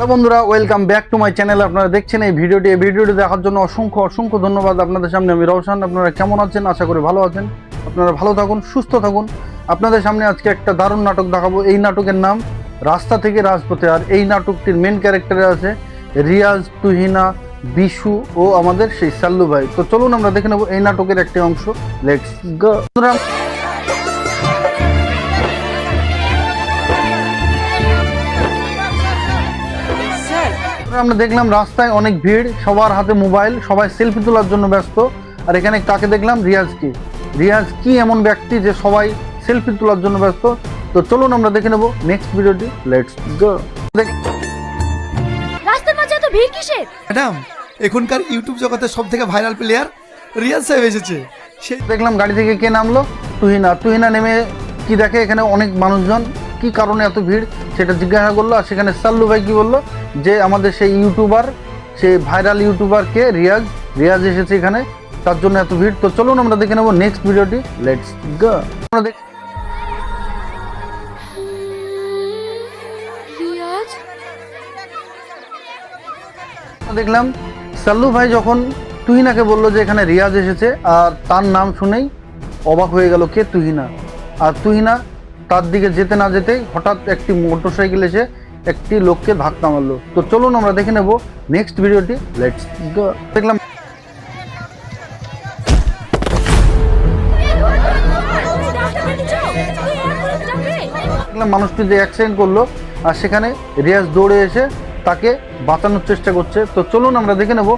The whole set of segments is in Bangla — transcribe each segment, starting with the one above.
হ্যালো বন্ধুরা welcome back to my channel আপনারা দেখছেন এই ভিডিওটি। এই ভিডিওটি দেখার জন্য অসংখ্য অসংখ্য ধন্যবাদ আপনাদের সামনে। আমি রওশান, আপনারা কেমন আছেন? আশা করি ভালো আছেন। আপনারা ভালো থাকুন, সুস্থ থাকুন। আপনাদের সামনে আজকে একটা দারুণ নাটক দেখাবো। এই নাটকের নাম রাস্তা থেকে রাজপথে। আর এই নাটকটির মেন ক্যারেক্টারে আছে রিয়াজ, তুহিনা, বিশু ও আমাদের সেই সাল্লু ভাই। তো চলুন আমরা দেখে নেব এই নাটকের একটি অংশ। লেটস গো আমরা দেখলাম রাস্তায় অনেক ভিড় সবার হাতে মোবাইল সবাই সেলফি তোলার জন্য ব্যস্ত। আর এখানে কাকে দেখলাম রিয়াজকে রিয়াজ কি এমন ব্যক্তি যে সবাই সেলফি তোলার জন্য ব্যস্ত? তো চলুন আমরা দেখে নেব নেক্সট ভিডিওটি লেটস গো রাস্তার মাঝে এত ভিড় কিসের? ম্যাডাম এখনকার ইউটিউব জগতের সব থেকে ভাইরাল প্লেয়ার রিয়াজ সাহেব এসেছে। সে দেখলাম গাড়ি থেকে কে নামলো? তুহিনা। তুহিনা নেমে কি দেখে? এখানে অনেক মানুষজন। কি কারণে এত ভিড়? সেটা জিজ্ঞাসা করল। আর সেখানে সাল্লু ভাই কি বলল? যে আমাদের সেই ইউটিউবার সেই ভাইরাল ইউটিউবার কে রিয়াজ রিয়াজ এসেছে এখানে তার জন্য এত ভিড়। তো চলুন আমরা দেখে নেব নেক্সট ভিডিওটি লেটস গো আমরা দেখ দেখলাম সাল্লু ভাই যখন তুহিনাকে বলল যে এখানে রিয়াজ এসেছে আর তার নাম শুনেই অবাক হয়ে গেল কে তুহিনা? আর তুহিনা তার দিকে যেতে না যেতেই হঠাৎ একটি মোটরসাইকেল এসে একটি লোককে ধাক্কা মারলো। তো চলুন আমরা দেখে নেব নেক্সট ভিডিওটি লেটস দেখলাম। দেখলাম মানুষটি যে অ্যাক্সিডেন্ট করল আর সেখানে রিয়াজ দৌড়ে এসে তাকে বাঁচানোর চেষ্টা করছে। তো চলুন আমরা দেখে নেব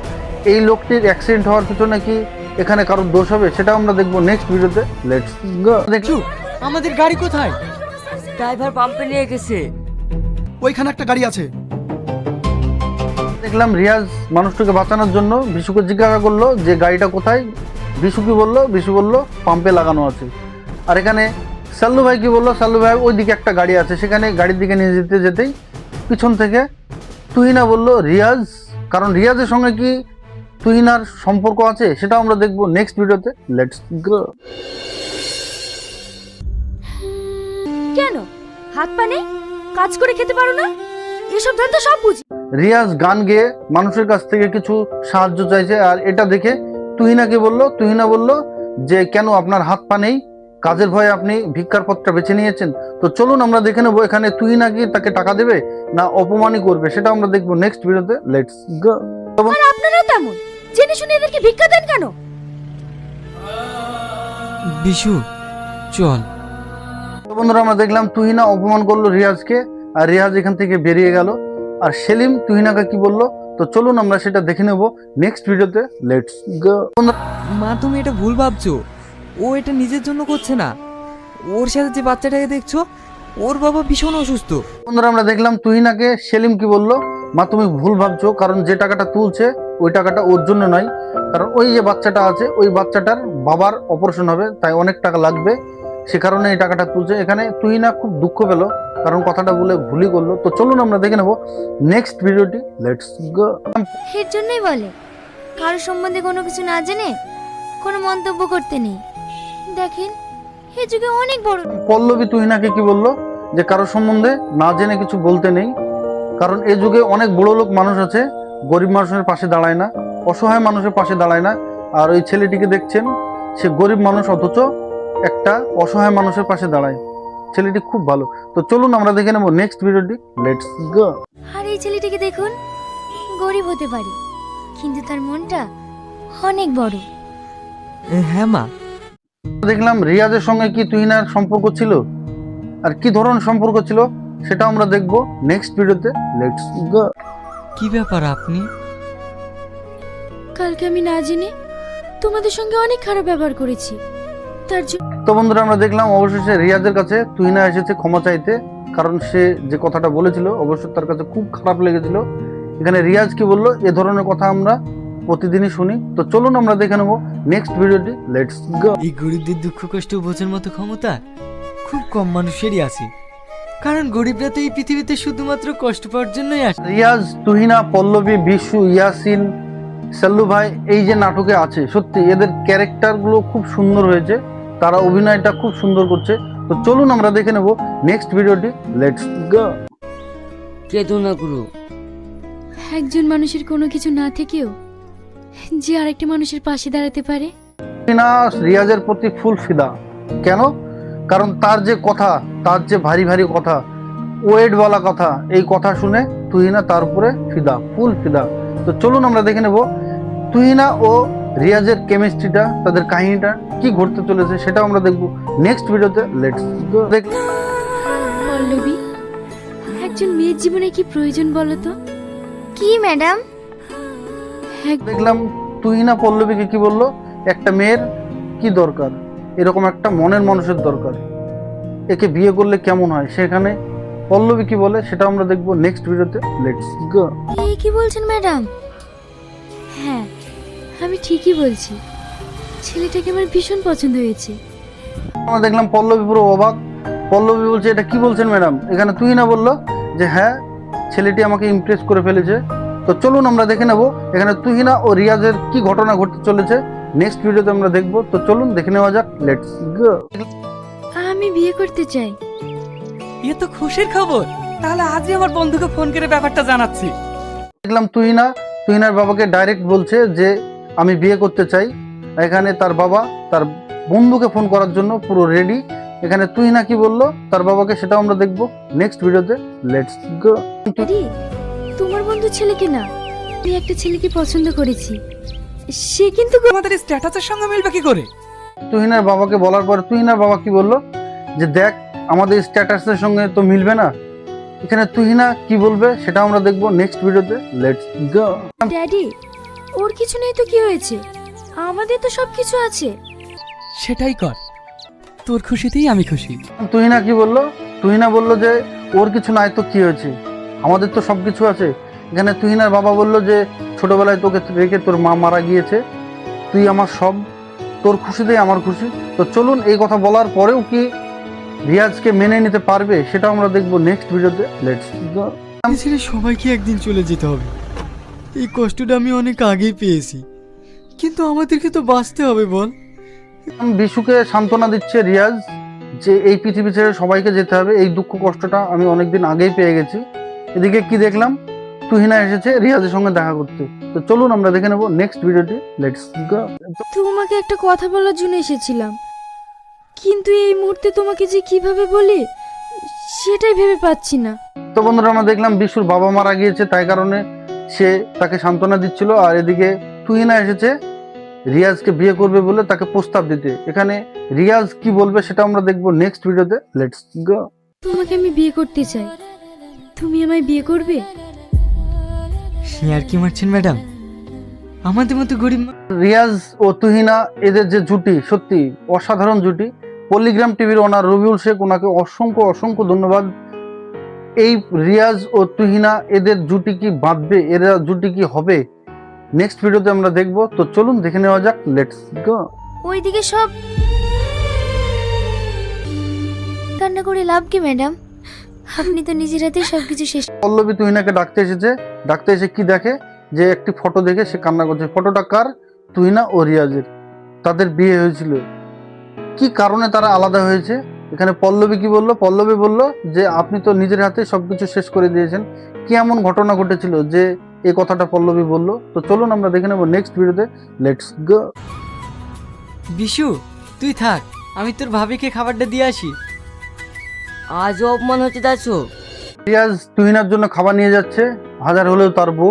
এই লোকটির অ্যাক্সিডেন্ট হওয়ার পিছনে কি এখানে কারোর দোষ হবে সেটা আমরা দেখব নেক্সট ভিডিওতে লেটস গো দেখছ আমাদের গাড়ি কোথায়? ড্রাইভার পাম্পে নিয়ে গেছে। ওইখানে একটা গাড়ি আছে। দেখলাম রিয়াজ মানুষটাকে বাঁচানোর জন্য বিশুকে জিজ্ঞাসা করল যে গাড়িটা কোথায়? বিশু কি বলল বিশু বলল পাম্পে লাগানো আছে। আর এখানে সাল্লু ভাই কি বলল? সাল্লু ভাই ওইদিকে একটা গাড়ি আছে সেখানে গাড়ির দিকে নিয়ে যেতে যেতেই পিছন থেকে তুহিনা বলল রিয়াজ কারণ রিয়াজের সঙ্গে কি তুহিনার সম্পর্ক আছে? সেটা আমরা দেখব নেক্সট ভিডিওতে লেটস গো কেন? হাত পা নেই? কাজ করে খেতে পারো না? এসব ধান তো সব বুঝি। রিয়াজ গান গেয়ে মানুষের কাছ থেকে কিছু সাহায্য চাইছে আর এটা দেখে তুহিনাকে বলল তুহিনা বলল যে কেন আপনার হাত পা নেই? কাজের ভয়ে আপনি ভিক্ষার পথটা বেছে নিয়েছেন। তো চলুন আমরা দেখে নেব এখানে তুহিনা কি তাকে টাকা দেবে না অপমানই করবে। সেটা আমরা দেখব নেক্সট ভিডিওতে লেটস গো আর আপনারা তেমন? জেনে শুনে এদেরকে ভিক্ষা দেন কেন? বিশু চল। বন্ধুরা আমরা দেখলাম তুহিনা অপমান করল রিয়াজকে আর রিয়াজ এখান থেকে বেরিয়ে গেল। আর সেলিম তুহিনাকে কি বলল? তো চলুন আমরা সেটা দেখে নেব নেক্সট ভিডিওতে। লেটস গো মা তুমি এটা ভুল ভাবছ। ও এটা নিজের জন্য করছে না। ওর সাথে যে বাচ্চাটাকে দেখছ ওর বাবা ভীষণ অসুস্থ। বন্ধুরা আমরা দেখলাম তুহিনাকে সেলিম কি বলল? মা তুমি ভুল ভাবছ কারণ যে টাকাটা তুলছে ওই টাকাটা ওর জন্য নয়। কারণ ওই যে বাচ্চাটা আছে ওই বাচ্চাটার বাবার অপারেশন হবে তাই অনেক টাকা লাগবে। সে কারণে এই টাকাটা তুলছে। এখানে তুহিনা খুব দুঃখ পেল কারণ কথাটা বলে ভুলই করল। তো চলুন আমরা দেখে নেব নেক্সট ভিডিওটি লেটস গো এর জন্যই বলে কারও সম্বন্ধে কোনো কিছু না জেনে কোনো মন্তব্য করতে নেই। দেখেন এ যুগে অনেক বড় পল্লবী তুহিনাকে কি বলল? যে কারও সম্বন্ধে না জেনে কিছু বলতে নেই কারণ এ যুগে অনেক বড় লোক মানুষ আছে গরিব মানুষের পাশে দাঁড়ায় না অসহায় মানুষের পাশে দাঁড়ায় না। আর ওই ছেলেটিকে দেখছেন সে গরিব মানুষ অথচ একটা অসহায় মানুষের পাশে দাঁড়ায়। ছেলেটি খুব ভালো। তো চলুন আমরা দেখে নেব নেক্সট ভিডিওটি লেটস গো আর এই ছেলেটিকে দেখুন গরিব হতে পারে কিন্তু তার মনটা অনেক বড়। হ্যাঁ মা। দেখলাম রিয়াজের সঙ্গে কি তুহিনার সম্পর্ক ছিল? আর কি ধরনের সম্পর্ক ছিল সেটা আমরা দেখব নেক্সট ভিডিওতে লেটস গো কি ব্যাপার আপনি? কালকে আমি না জেনে তোমাদের সঙ্গে অনেক খারাপ ব্যবহার করেছি। তার জন্য তো বন্ধুরা আমরা দেখলাম অবশেষে রিয়াজের কাছে তুহিনা এসেছে ক্ষমা চাইতে। কারণ সে যে কথাটা বলেছিল অবশ্য তার কাছে খুব খারাপ লেগেছিল। এখানে রিয়াজ কি বলল এ ধরনের কথা আমরা প্রতিদিনই শুনি। তো চলুন আমরা দেখে নেব নেক্সট ভিডিওটি লেটস গো এই গরিবদের দুঃখ কষ্ট বোঝার মতো ক্ষমতা খুব কম মানুষেরই আছে। কারণ গরিবরা তো এই পৃথিবীতে শুধুমাত্র কষ্ট পাওয়ার জন্যই আসে। রিয়াজ তুহিনা পল্লবী বিশু ইয়াসিন সাল্লু ভাই এই যে নাটকে আছে সত্যি এদের ক্যারেক্টারগুলো খুব সুন্দর হয়েছে। তারা অভিনয়টা খুব সুন্দর করছে। তো চলুন আমরা দেখে নেব নেক্সট ভিডিওটি লেটস গো কেঁদো না গুরু একজন মানুষের কোনো কিছু না থেকেও যে আরেকটি মানুষের পাশে দাঁড়াতে পারে? না রিয়াজের প্রতি ফুল ফিদা। কেন? কারণ তার যে কথা তার যে ভারী ভারী কথা ওয়েটওয়ালা কথা এই কথা শুনে তুহিনা তার উপরে ফিদা ফুল ফিদা। তো চলুন আমরা দেখে নেব তুহিনা ও রিয়াজের কেমিস্ট্রিটা তাদের কাহিনীটা কি ঘটতে চলেছে সেটাও আমরা দেখব নেক্সট ভিডিওতে লেটস দেখ। পল্লবী একজন মেয়ের জীবনে কি প্রয়োজন বলো তো? কি ম্যাডাম? দেখলাম তুই না পল্লবীকে কি বলল? একটা মেয়ের কি দরকার? এরকম একটা মনের মানুষের দরকার। একে বিয়ে করলে কেমন হয়? সেখানে পল্লবী কি বলে সেটা আমরা দেখব নেক্সট ভিডিওতে লেটস গো এই কি বলছেন ম্যাডাম? হ্যাঁ। আমি ঠিকই বলছি। ছেলেটাকে আমার ভীষণ পছন্দ হয়েছে। আমরা দেখলাম পল্লবী পুরো অবাক। পল্লবী বলছে এটা কি বলছেন ম্যাডাম? এখানে তুহিনা বলল যে হ্যাঁ ছেলেটি আমাকে ইমপ্রেস করে ফেলেছে। তো চলুন আমরা দেখে নেব এখানে তুহিনা ও রিয়াজের কি ঘটনা ঘটতে চলেছে। নেক্সট ভিডিওতে আমরা দেখব। তো চলুন দেখে নেওয়া যাক লেটস গো আমি বিয়ে করতে চাই। এ তো খুশির খবর। তাহলে আজই আমার বন্ধুকে ফোন করে ব্যাপারটা জানাচ্ছি। দেখলাম তুহিনা তুহিনার বাবাকে ডাইরেক্ট বলছে যে আমি বিয়ে করতে চাই এখানে তার বাবা তার বন্ধুকে ফোন করার জন্য পুরো রেডি এখানে তুহিনা কি বলল তার বাবাকে সেটাও আমরা দেখব। নেক্সট ভিডিওতে লেটস গো তোমার বন্ধু ছেলেকে না আমি একটা ছেলেকে পছন্দ করেছি। সে কিন্তু আমাদের স্ট্যাটাসের সঙ্গে মিলবে কি করে? তুহিনার বাবাকে বলার পরে তুহিনার বাবা কি বলল? যে দেখ আমাদের স্ট্যাটাসের সঙ্গে তো মিলবে না। এখানে তুহিনা কি বলবে সেটা আমরা দেখব। নেক্সট ভিডিওতে লেটস গো ড্যাডি ওর কিছু নেই তো কি হয়েছে? আমাদের তো সব কিছু আছে। সেটাই কর। তোর খুশিতেই আমি খুশি। তুহিনা কি বলল? তুহিনা বলল যে ওর কিছু নাই তো কি হয়েছে? আমাদের তো সব কিছু আছে। এখানে তুহিনার বাবা বলল যে ছোটবেলায় তোকে রেখে তোর মা মারা গিয়েছে। তুই আমার সব তোর খুশিতেই আমার খুশি। তো চলুন এই কথা বলার পরেও কি রিয়াজকে মেনে নিতে পারবে সেটা আমরা দেখব নেক্সট ভিডিওতে লেটস সবাইকে একদিন চলে যেতে হবে। এই কষ্টটা আমি অনেক আগেই পেয়েছি। কিন্তু আমাদেরকে তো বাঁচতে হবে বল। বিশুকে সান্ত্বনা দিচ্ছে রিয়াজ যে এই পৃথিবী ছেড়ে সবাইকে যেতে হবে। এই দুঃখ কষ্টটা আমি অনেকদিন আগেই পেয়ে গেছি। এদিকে কি দেখলাম? তুহিনা এসেছে রিয়াজের সঙ্গে দেখা করতে। তো চলুন আমরা দেখে নেব নেক্সট ভিডিওটি লেটস গো তোমাকে একটা কথা বলার জন্য এসেছিলাম। কিন্তু এই মুহূর্তে তোমাকে যে কীভাবে বলি সেটাই ভেবে পাচ্ছি না। তো বন্ধুরা আমরা দেখলাম বিশুর বাবা মারা গিয়েছে তাই কারণে সে তাকে সান্ত্বনা দিচ্ছিল আর এদিকে তুহিনা এসেছে রিয়াজকে বিয়ে করবে বলে তাকে প্রস্তাব দিতে। এখানে রিয়াজ কি বলবে সেটা আমরা দেখব নেক্সট ভিডিওতে লেটস গো তোমাকে আমি বিয়ে করতে চাই। তুমি আমায় বিয়ে করবে? সে আর কি মারছেন ম্যাডাম? আমাদের মতো গরিব রিয়াজ ও তুহিনা এদের যে জুটি সত্যি অসাধারণ জুটি। পল্লিগ্রাম টিভির ওনার রবিউল শেখ ওনাকে অসংখ্য অসংখ্য ধন্যবাদ। এই রিয়াজ ও তুহিনা এদের জুটি কি বাঁধবে এরা জুটি কি হবে? নেক্সট ভিডিওতে আমরা দেখব। তো চলুন দেখে নেওয়া যাক লেটস গো ওইদিকে সব কান্না করে লাভ কি ম্যাডাম আপনি তো নিজের হাতে সবকিছু শেষ পল্লবী তুহিনাকে ডাকতে এসেছে। ডাকতে এসে কি দেখে? যে একটি ফটো দেখে সে কান্না করছে। ফটোটা কার? তুহিনা ও রিয়াজের। তাদের বিয়ে হয়েছিল। কি কারণে তারা আলাদা হয়েছে? এখানে পল্লবী কি বলল? পল্লবী বলল যে আপনি তো নিজের হাতে সবকিছু শেষ করে দিয়েছেন। কি এমন ঘটনা ঘটেছিল যে এই কথাটা পল্লবী বলল? তো চলুন আমরা দেখে নেব নেক্সট ভিডিওতে লেটস গো বিশু তুই থাক আমি তোর ভাবিকে খাবারটা দিয়ে আসি। আজও অপমান হচ্ছে দাসো রিয়াজ তুহিনার জন্য খাবার নিয়ে যাচ্ছে হাজার হলেও তার বউ।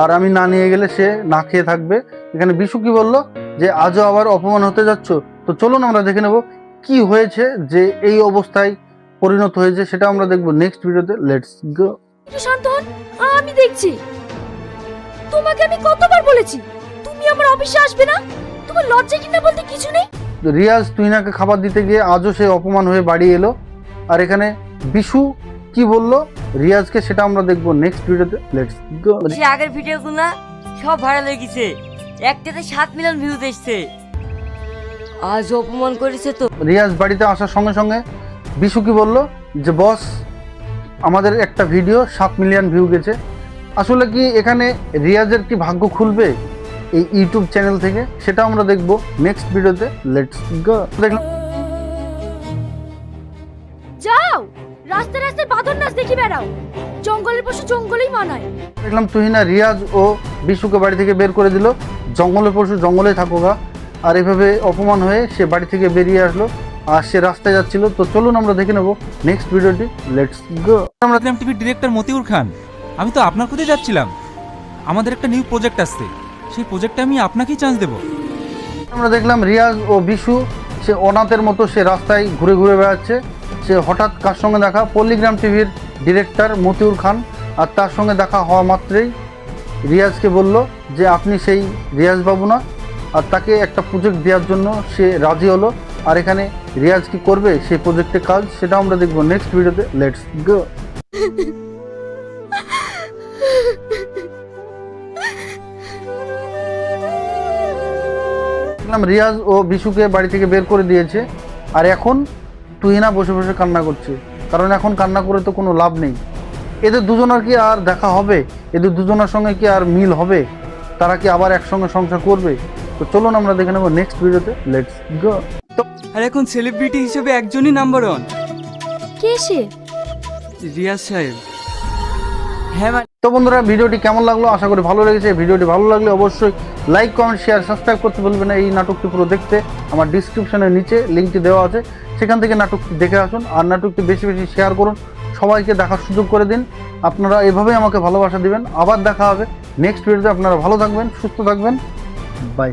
আর আমি না নিয়ে গেলে সে না খেয়ে থাকবে। এখানে বিশু কি বলল? যে আজও আবার অপমান হতে যাচ্ছ? তো চলুন আমরা দেখে নেব কি হয়েছে যে এই অবস্থায় পরিণত হয়েছে সেটা আমরা দেখব নেক্সট ভিডিওতে লেটস গো শান্ত হন। আমি দেখছি। তোমাকে আমি কতবার বলেছি তুমি আমার অফিসে আসবে না? তোমার লজ্জা কিনা বলতে কিছু নেই? রিয়াজ তুহিনাকে খাবার দিতে গিয়ে আজও সে অপমান হয়ে বাড়ি এলো। আর এখানে বিশু কি বলল রিয়াজকে সেটা আমরা দেখব নেক্সট ভিডিওতে লেটস গো আগের ভিডিওগুলো সব ভাইরাল হয়ে গেছে। একটাতে সাত মিলিয়ন ভিউজ এসছে। আজ অপমান করেছে তো। রিয়াজ বাড়িতে আসার সঙ্গে সঙ্গে বিশু কি বলল? যে বস আমাদের একটা ভিডিও সাত মিলিয়ন ভিউ গেছে। আসলে কি এখানে রিয়াজের কি ভাগ্য খুলবে এই ইউটিউব চ্যানেল থেকে সেটা আমরা দেখব নেক্সট ভিডিওতে। লেটস গো দেখলাম। যাও! রাস্তায় রাস্তায় বাঁধন নাচ দেখি বেড়াও। জঙ্গলের পশু জঙ্গলেই মানায়। দেখলাম তুহিনা রিয়াজ ও বিশুকে বাড়ি থেকে বের করে দিল। জঙ্গলের পশু জঙ্গলে থাকোগা আর এভাবে অপমান হয়ে সে বাড়ি থেকে বেরিয়ে আসলো আর সে রাস্তায় যাচ্ছিল। তো চলুন আমরা দেখে নেব নেক্সট ভিডিওটি লেটস গো আমরা আমরা টিভির ডিরেক্টর মতিউর খান। আমি তো আপনার কোথায় যাচ্ছিলাম। আমাদের একটা নিউ প্রজেক্ট আসছে। সেই প্রজেক্টে আমি আপনাকেই চান্স দেবো। আমরা দেখলাম রিয়াজ ও বিশু সে অনাথের মতো সে রাস্তায় ঘুরে ঘুরে বেড়াচ্ছে। সে হঠাৎ কার সঙ্গে দেখা? পল্লিগ্রাম টিভির ডিরেক্টর মতিউর খান। আর তার সঙ্গে দেখা হওয়া মাত্রেই রিয়াজকে বলল যে আপনি সেই রিয়াজ বাবু না আর তাকে একটা প্রজেক্ট দেওয়ার জন্য সে রাজি হলো। আর এখানে রিয়াজ কি করবে সেই প্রজেক্টে কাজ সেটা আমরা দেখব নেক্সট ভিডিওতে লেটস গো দেখলাম রিয়াজ ও বিশুকে বাড়ি থেকে বের করে দিয়েছে। আর এখন তুহিনা বসে বসে কান্না করছে। কারণ এখন কান্না করে তো কোনো লাভ নেই। এদের দুজনের কি আর দেখা হবে? এদের দুজনের সঙ্গে কি আর মিল হবে? তারা কি আবার একসঙ্গে সংসার করবে? তো চলুন আমরা দেখে নেব নেক্সট ভিডিওতে লেটস গো আর এখন সেলিব্রিটি হিসেবে একজনই নাম্বার ওয়ান কে সে? রিয়াজ সাহেব। হ্যাঁ মানে তো বন্ধুরা ভিডিওটি কেমন লাগল? আশা করি ভালো লেগেছে। ভিডিওটি ভালো লাগলে অবশ্যই লাইক কমেন্ট শেয়ার সাবস্ক্রাইব করতে বলবেন না। এই নাটকটি পুরো দেখতে আমার ডিসক্রিপশনের নিচে লিঙ্কটি দেওয়া আছে। সেখান থেকে নাটকটি দেখে আসুন আর নাটকটি বেশি বেশি শেয়ার করুন। সবাইকে দেখার সুযোগ করে দিন। আপনারা এভাবেই আমাকে ভালোবাসা দিবেন। আবার দেখা হবে। নেক্সট ভিডিওতে আপনারা ভালো থাকবেন সুস্থ থাকবেন। বাই